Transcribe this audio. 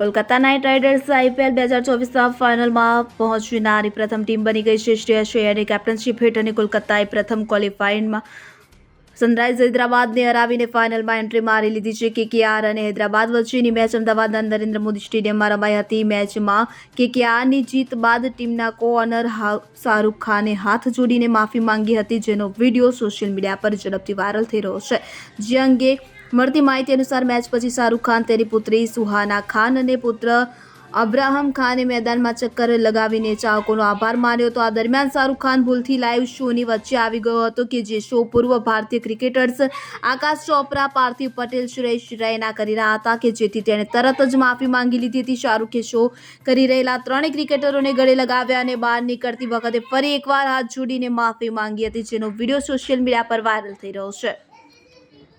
Kolkata night riders IPL બે હજાર ચોવીસના ફાઇનલમાં પહોંચનારી પ્રથમ ટીમ બની ગઈ છે. શ્રેયસ અય્યરની કેપ્ટનશીપ હેઠળની કોલકાતાએ પ્રથમ ક્વોલિફાઇંગમાં સનરાઇઝ હૈદરાબાદને હરાવીને ફાઇનલમાં એન્ટ્રી મારી લીધી છે. કેકેઆર અને હૈદરાબાદ વચ્ચેની મેચ અમદાવાદના નરેન્દ્ર મોદી સ્ટેડિયમમાં રમાઈ હતી. મેચમાં કેકેઆરની જીત બાદ ટીમના કો ઓનર શાહરૂખ ખાને હાથ જોડીને માફી માંગી હતી, જેનો વીડિયો સોશિયલ મીડિયા પર ઝડપથી વાયરલ થઈ રહ્યો છે. જે અંગે મળતી માહિતી અનુસાર મેચ પછી શાહરૂખ ખાન, તેની પુત્રી સુહાના ખાન અને પુત્ર અબ્રાહમ ખાને મેદાનમાં ચક્કર લગાવીને ચાહકોનો આભાર માન્યો હતો. આ દરમિયાન શાહરૂખ ખાન ભૂલથી લાઈવ શોની વચ્ચે આવી ગયો હતો કે જે શો પૂર્વ ભારતીય ક્રિકેટર્સ આકાશ ચોપરા, પાર્થિવ પટેલ, સુરેશ રૈના કરી રહ્યા હતા કે જેથી તેણે તરત જ માફી માંગી લીધી હતી. શાહરૂખે શો કરી રહેલા ત્રણેય ક્રિકેટરોને ગળે લગાવ્યા અને બહાર નીકળતી વખતે ફરી એકવાર હાથ જોડીને માફી માંગી હતી, જેનો વીડિયો સોશિયલ મીડિયા પર વાયરલ થઈ રહ્યો છે.